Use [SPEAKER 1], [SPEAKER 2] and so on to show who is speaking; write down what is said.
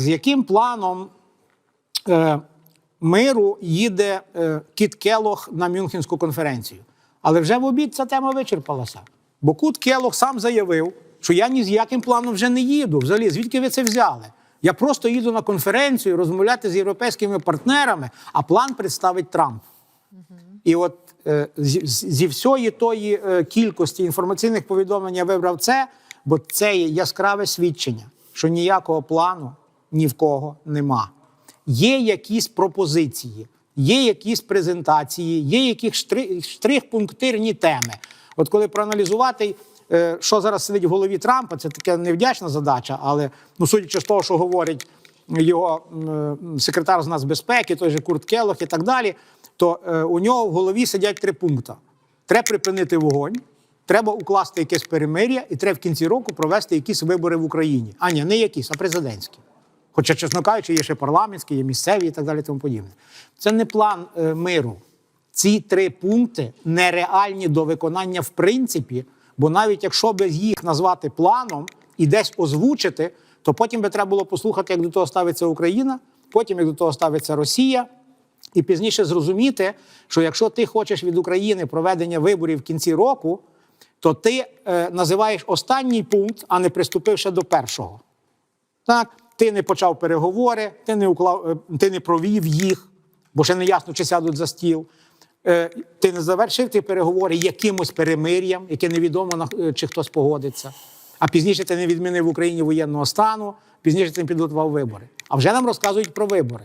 [SPEAKER 1] З яким планом е, миру їде е, Кіт Келох на Мюнхенську конференцію? Але вже в обід ця тема вичерпалася. Бо Кут Келох сам заявив, що я ні з яким планом вже не їду. Взагалі, звідки ви це взяли? Я просто їду на конференцію розмовляти з європейськими партнерами, а план представить Трамп. І от е, зі, зі всієї тої е, кількості інформаційних повідомлень я вибрав це, бо це є яскраве свідчення, що ніякого плану ні в кого нема. Є якісь пропозиції, є якісь презентації, є якісь штрих-пунктирні теми. От коли проаналізувати, е, що зараз сидить в голові Трампа, це така невдячна задача, але ну, судячи з того, що говорить його секретар з нацбезпеки, той же Курт Келох і так далі, то е, у нього в голові сидять три пункти: треба припинити вогонь, треба укласти якесь перемир'я, і треба в кінці року провести якісь вибори в Україні. А ні, не якісь, а президентські. Хоча, чесно кажучи, є ще парламентські, є місцеві і так далі. Тому подібне. Це не план е, миру. Ці три пункти нереальні до виконання в принципі, бо навіть якщо би їх назвати планом і десь озвучити, то потім би треба було послухати, як до того ставиться Україна, потім як до того ставиться Росія. І пізніше зрозуміти, що якщо ти хочеш від України проведення виборів в кінці року, то ти е, називаєш останній пункт, а не приступив ще до першого. Так, ти не почав переговори, ти не уклав, е, ти не провів їх, бо ще не ясно, чи сядуть за стіл. Е, Ти не завершив ті переговори якимось перемир'ям, яке невідомо е, чи хтось погодиться. А пізніше ти не відмінив в Україні воєнного стану, пізніше ти не підготував вибори. А вже нам розказують про вибори.